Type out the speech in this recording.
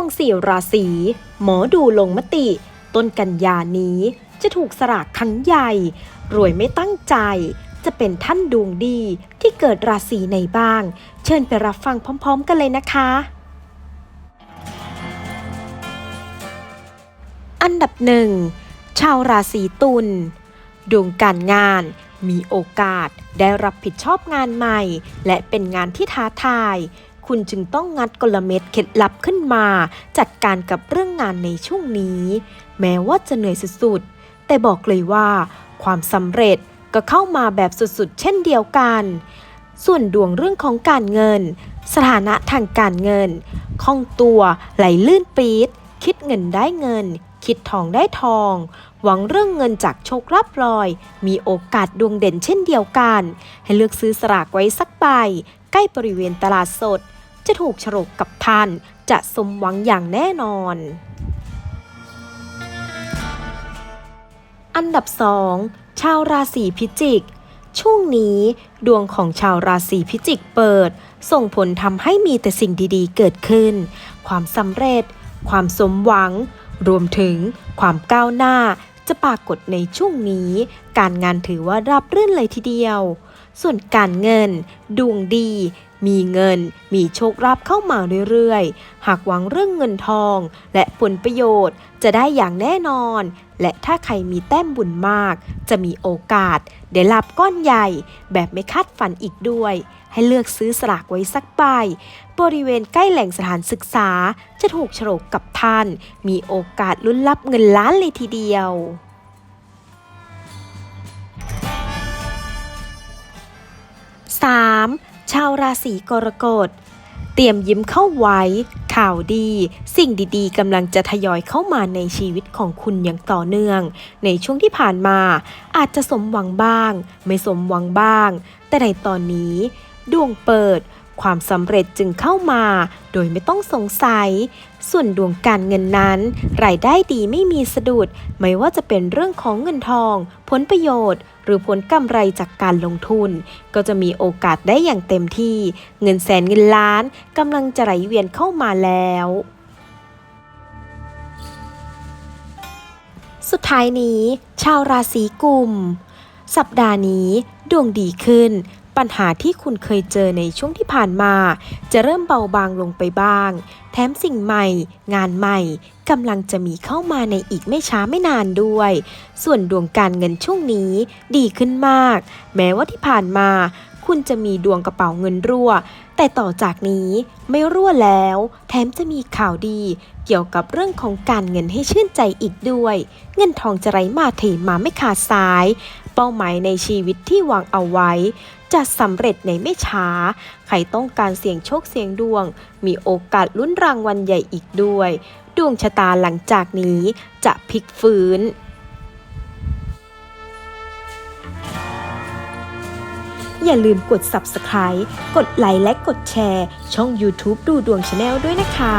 วงสี่ราศี หมอดูลงมติ ต้นกันยานี้จะถูกสลากครั้งใหญ่ รวยไม่ตั้งใจ จะเป็นท่านดวงดีที่เกิดราศีไหนบ้าง เชิญไปรับฟังพร้อม ๆ กันเลยนะคะ อันดับหนึ่งชาวราศีตุลดวงการงานมีโอกาสได้รับผิดชอบงานใหม่ และเป็นงานที่ท้าทาย คุณจึงต้องงัดกลเม็ดเคล็ดลับขึ้นมา จัดการกับเรื่องงานในช่วงนี้ แม้ว่าจะเหนื่อยสุดๆ แต่บอกเลยว่า ความสำเร็จก็เข้ามาแบบสุดๆ เช่นเดียวกัน ส่วนดวงเรื่องของการเงิน สถานะทางการเงินคล่องตัวไหลลื่นปี๊ดคิดเงินได้เงิน คิดทองได้ทอง หวังเรื่องเงินจากโชครับรอย มีโอกาสดวงเด่นเช่นเดียวกัน ให้เลือกซื้อสลากไว้สักใบใกล้บริเวณตลาดสด จะถูกฉลกกับท่าน จะสมหวังอย่างแน่นอน อันดับ2ชาวราศีพิจิก ช่วงนี้ดวงของชาวราศีพิจิกเปิด ส่งผลทำให้มีแต่สิ่งดีๆ เกิดขึ้น ความสำเร็จ ความสมหวัง รวมถึงความก้าวหน้าจะปรากฏในช่วงนี้ การงานถือว่ารับรื่นเลยทีเดียว ส่วนการเงิน ดวงดี มีเงิน มีโชคลาภเข้ามาเรื่อยๆ หากหวังเรื่องเงินทอง และผลประโยชน์จะได้อย่างแน่นอน และถ้าใครมีแต้มบุญมาก จะมีโอกาส ได้รับก้อนใหญ่ แบบไม่คาดฝันอีกด้วย ให้เลือกซื้อสลากไว้สักใบ บริเวณใกล้แหล่งสถานศึกษาจะถูกโฉลกกับท่าน มีโอกาสลุ้นรับเงินล้านเลยทีเดียว 3. ชาวราศีกรกฎ เตรียมยิ้มเข้าไว้ ข่าวดี สิ่งดีๆกำลังจะทยอยเข้ามาในชีวิตของคุณอย่างต่อเนื่อง ในช่วงที่ผ่านมา อาจจะสมหวังบ้าง ไม่สมหวังบ้าง แต่ในตอนนี้ ดวงเปิดความสำเร็จจึงเข้ามา โดยไม่ต้องสงสัย ส่วนดวงการเงินนั้น รายได้ดีไม่มีสะดุด ไม่ว่าจะเป็นเรื่องของเงินทอง ผลประโยชน์ รือผลกำไรจากการลงทุน ก็จะมีโอกาสได้อย่างเต็มที่ เงินแสนเงินล้านกำลังจะไหลเวียนเข้ามาแล้วสุดท้ายนี้ ชาวราศีกุม สัปดาห์นี้ดวงดีขึ้น ปัญหาที่คุณเคยเจอในช่วงที่ผ่านมา จะเริ่มเบาบางลงไปบ้าง แถมสิ่งใหม่ งานใหม่กำลังจะมีเข้ามาในอีกไม่ช้าไม่นานด้วย ส่วนดวงการเงินช่วงนี้ดีขึ้นมาก แม้ว่าที่ผ่านมา คุณจะมีดวงกระเป๋าเงินรั่ว แต่ต่อจากนี้ไม่รั่วแล้ว แถมจะมีข่าวดี เกี่ยวกับเรื่องของการเงินให้ชื่นใจอีกด้วย เงินทองจะไหลมาเทมาไม่ขาดสาย ป้าหมายในชีวิตที่วางเอาไว้ จะสำเร็จในไม่ช้า ใครต้องการเสี่ยงโชคเสี่ยงดวง มีโอกาสลุ้นรางวัลใหญ่อีกด้วย ดวงชะตาหลังจากนี้จะพลิกฟื้นอย่าลืมกด subscribe กดไลค์และกดแชร์ ช่อง YouTube ดูดวงชาแนลด้วยนะคะ